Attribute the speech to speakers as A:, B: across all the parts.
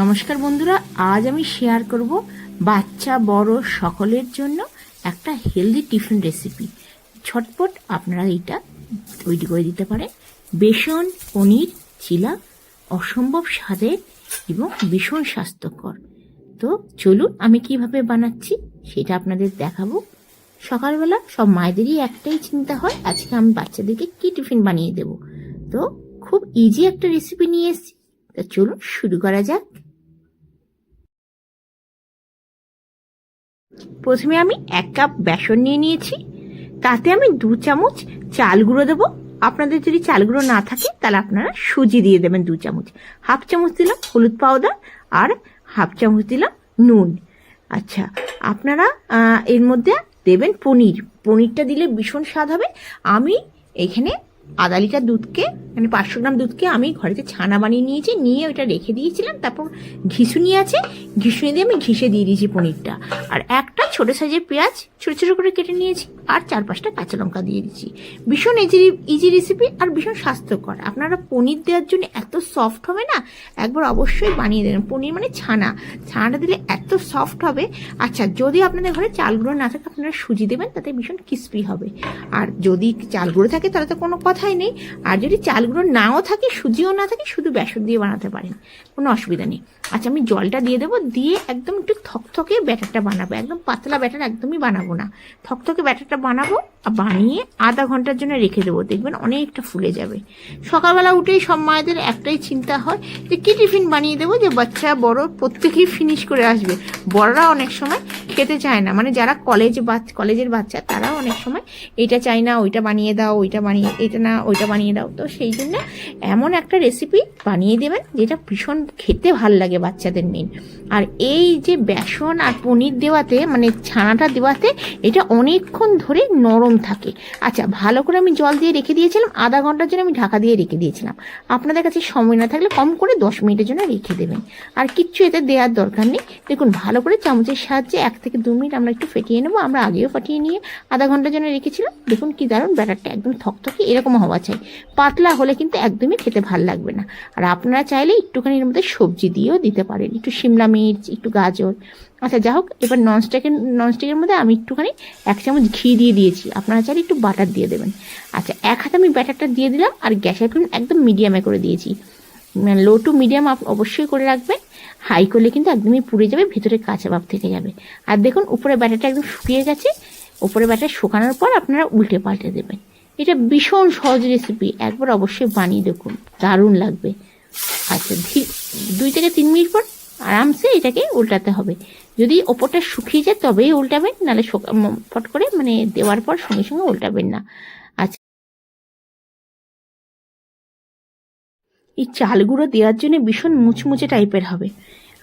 A: নমস্কার বন্ধুরা, আজ আমি শেয়ার করব বাচ্চা, বড় সকলের জন্য একটা হেলদি টিফিন রেসিপি ছটপট আপনারা এইটা তৈরি করে দিতে পারেন। বেসন, পনির, চিলা, অসম্ভব স্বাদের এবং ভীষণ স্বাস্থ্যকর। তো চলুন আমি কীভাবে বানাচ্ছি সেটা আপনাদের দেখাবো। সকালবেলা সব মায়েদেরই একটাই চিন্তা হয়, আজকে আমি বাচ্চাদেরকে কি টিফিন বানিয়ে দেব। তো খুব ইজি একটা রেসিপি নিয়ে এসেছি। তা চলুন শুরু করা যাক। প্রথমে আমি এক কাপ বেসন নিয়ে নিয়েছি। তাতে আমি দু চামচ চাল গুঁড়ো দেবো। আপনাদের যদি চাল গুঁড়ো না থাকে, তাহলে আপনারা সুজি দিয়ে দেবেন দু চামচ। হাফ চামচ দিলাম হলুদ পাউডার আর হাফ চামচ দিলাম নুন। আচ্ছা আপনারা এর মধ্যে দেবেন পনির। পনিরটা দিলে ভীষণ স্বাদ হবে। আমি এখানে আধা লিটার দুধকে মানে পাঁচশো গ্রাম দুধকে আমি ঘরেতে ছানা বানিয়ে নিয়েছি, নিয়ে ওইটা রেখে দিয়েছিলাম, তারপর ঘিসুনি আছে ঘিসুনি দিয়ে আমি ঘিসে দিয়ে দিয়েছি পনিরটা। আর একটা ছোটো সাইজের পেঁয়াজ ছোটো ছোটো করে কেটে নিয়েছি। আর চার পাঁচটা কাঁচা লঙ্কা দিয়ে দিচ্ছি। ভীষণ ইজি ইজি রেসিপি আর ভীষণ স্বাস্থ্যকর। আপনারা পনির দেওয়ার জন্য এত সফট হবে না? একবার অবশ্যই বানিয়ে দেবেন। পনির মানে ছানা। ছানাটা দিলে এত সফট হবে। আচ্ছা যদি আপনাদের ঘরে চাল গুঁড়ো না থাকে, আপনারা সুজি দেবেন, তাতে ভীষণ ক্রিস্পি হবে। আর যদি চাল গুঁড়ো থাকে, তাহলে তো কোনো কথাই নেই। আর যদি চাল গুঁড়ো নাও থাকে, সুজিও না থাকে, শুধু বেসন দিয়ে বানাতে পারেন। কোনো অসুবিধা নেই। আচ্ছা আমি জলটা দিয়ে দেবো। দিয়ে একদম একটু থকথকে ব্যাটারটা বানাবো। একদম পাতলা ব্যাটার একদমই বানাবো না। থকথকে ব্যাটারটা বানাবো আর বানিয়ে আধা ঘণ্টার জন্য রেখে দেবো। দেখবেন অনেকটা ফুলে যাবে। সকালবেলা উঠেই সব মায়েদের একটাই চিন্তা হয় যে কী টিফিন বানিয়ে দেবো যে বাচ্চা, বড় প্রত্যেকেই ফিনিশ করে আসবে। বড়রা অনেক সময় খেতে চায় না। মানে যারা কলেজ বাচ্চা কলেজের বাচ্চা, তারাও অনেক সময় এটা চাই না, ওইটা বানিয়ে দাও, ওইটা বানিয়ে, এটা না, ওইটা বানিয়ে দাও। তো সেই জন্য এমন একটা রেসিপি বানিয়ে দেবেন, যেটা ভীষণ খেতে ভালো লাগে বাচ্চাদের মেন আর এই যে বেসন আর পনির দেওয়াতে মানে ছানাটা দেওয়াতে, এটা অনেকক্ষণ ধরে নরম থাকে। আচ্ছা ভালো করে আমি জল দিয়ে রেখে দিয়েছিলাম, আধা ঘণ্টার জন্য আমি ঢাকা দিয়ে রেখে দিয়েছিলাম। আপনাদের কাছে সময় না থাকলে কম করে দশ মিনিটের জন্য রেখে দেবেন। আর কিচ্ছু এতে দেওয়ার দরকার নেই। দেখুন, ভালো করে চামচের সাহায্যে এক থেকে দু মিনিট আমরা একটু ফেটিয়ে নেব। আমরা আগেও ফাটিয়ে নিয়ে আধা ঘণ্টার জন্য রেখেছিলাম। দেখুন কি দারুণ ব্যাটারটা, একদম থকথকে এরকম হওয়া চাই। পাতলা হলে কিন্তু একদমই খেতে ভালো লাগবে না। আর আপনারা চাইলে একটুখানি এর মধ্যে সবজি দিয়েও দিতে পারেন। একটু শিমলা মির্চ, একটু গাজর। আচ্ছা যা হোক, এবার ননস্টিকের ননস্টিকের মধ্যে আমি একটুখানি এক চামচ ঘি দিয়ে দিয়েছি। আপনারা চাইলে একটু বাটার দিয়ে দেবেন। আচ্ছা এক হাতে আমি ব্যাটারটা দিয়ে দিলাম আর গ্যাসের ফ্লেম একদম মিডিয়ামে করে দিয়েছি। লো টু মিডিয়াম আপ অবশ্যই করে রাখবেন। হাই করলে কিন্তু একদমই পুড়ে যাবে, ভেতরে কাঁচা ভাব থেকে যাবে। আর দেখুন, উপরে ব্যাটারটা একদম শুকিয়ে গেছে। উপরে ব্যাটার শুকানোর পর আপনারা উল্টে পাল্টে দেবেন। এটা ভীষণ সহজ রেসিপি একবার অবশ্যই বানিয়ে দেখুন। দারুণ লাগবে। আচ্ছা দুই থেকে তিন মিনিট পর আরামসে এটাকে উল্টাতে হবে। যদি ওপরটা শুকিয়ে যায় তবেই উল্টাবেন, নাহলে ফট করে মানে দেওয়ার পর সঙ্গে সঙ্গে উল্টাবেন না। আচ্ছা। এই চালগুলো দেওয়ার জন্য ভীষণ মুচমুচে টাইপের হবে।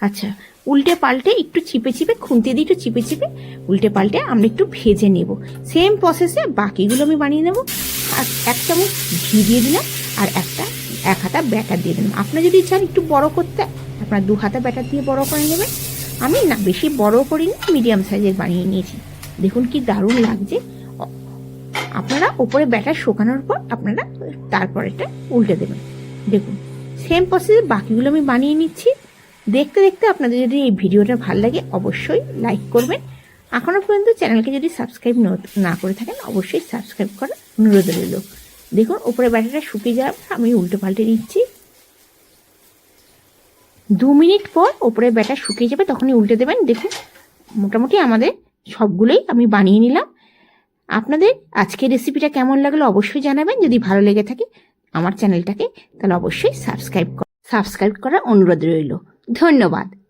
A: আচ্ছা উল্টে পাল্টে একটু চিপে চিপে, খুন্তি দিয়ে একটু চিপে চিপে উল্টে পাল্টে আমরা একটু ভেজে নেব। সেম প্রসেসে বাকিগুলো আমি বানিয়ে নেব। আর এক চামচ ঘি দিয়ে দিলাম আর একটা, এক হাতা ব্যাটার দিয়ে দিলাম। আপনারা যদি চান একটু বড় করতে, আপনার দু হাতা ব্যাটার দিয়ে বড় করে নেবেন। আমি না, বেশি বড় করিনি মিডিয়াম সাইজের বানিয়ে নিয়েছি। দেখুন কি দারুণ লাগছে। আপনারা ওপরে ব্যাটার শোকানোর পর আপনারা তারপর এটা উল্টে দেবেন। দেখুন সেম প্রসেসে বাকিগুলো আমি বানিয়ে নিচ্ছি। দেখতে দেখতে আপনাদের যদি এই ভিডিওটা ভালো লাগে, অবশ্যই লাইক করবেন। এখনও পর্যন্ত চ্যানেলকে যদি সাবস্ক্রাইব না করে থাকেন, অবশ্যই সাবস্ক্রাইব করার অনুরোধ রইল। দেখুন, উপরে ব্যাটারটা শুকিয়ে যাওয়ার আমি উল্টে পাল্টে নিচ্ছি। দু মিনিট পর ওপরে ব্যাটার শুকিয়ে যাবে, তখনই উল্টে দেবেন। দেখুন, মোটামুটি আমাদের সবগুলোই আমি বানিয়ে নিলাম। আপনাদের আজকের রেসিপিটা কেমন লাগল অবশ্যই জানাবেন। যদি ভালো লেগে থাকে আমার চ্যানেলটাকে, তাহলে অবশ্যই সাবস্ক্রাইব সাবস্ক্রাইব করার অনুরোধ রইল। ধন্যবাদ।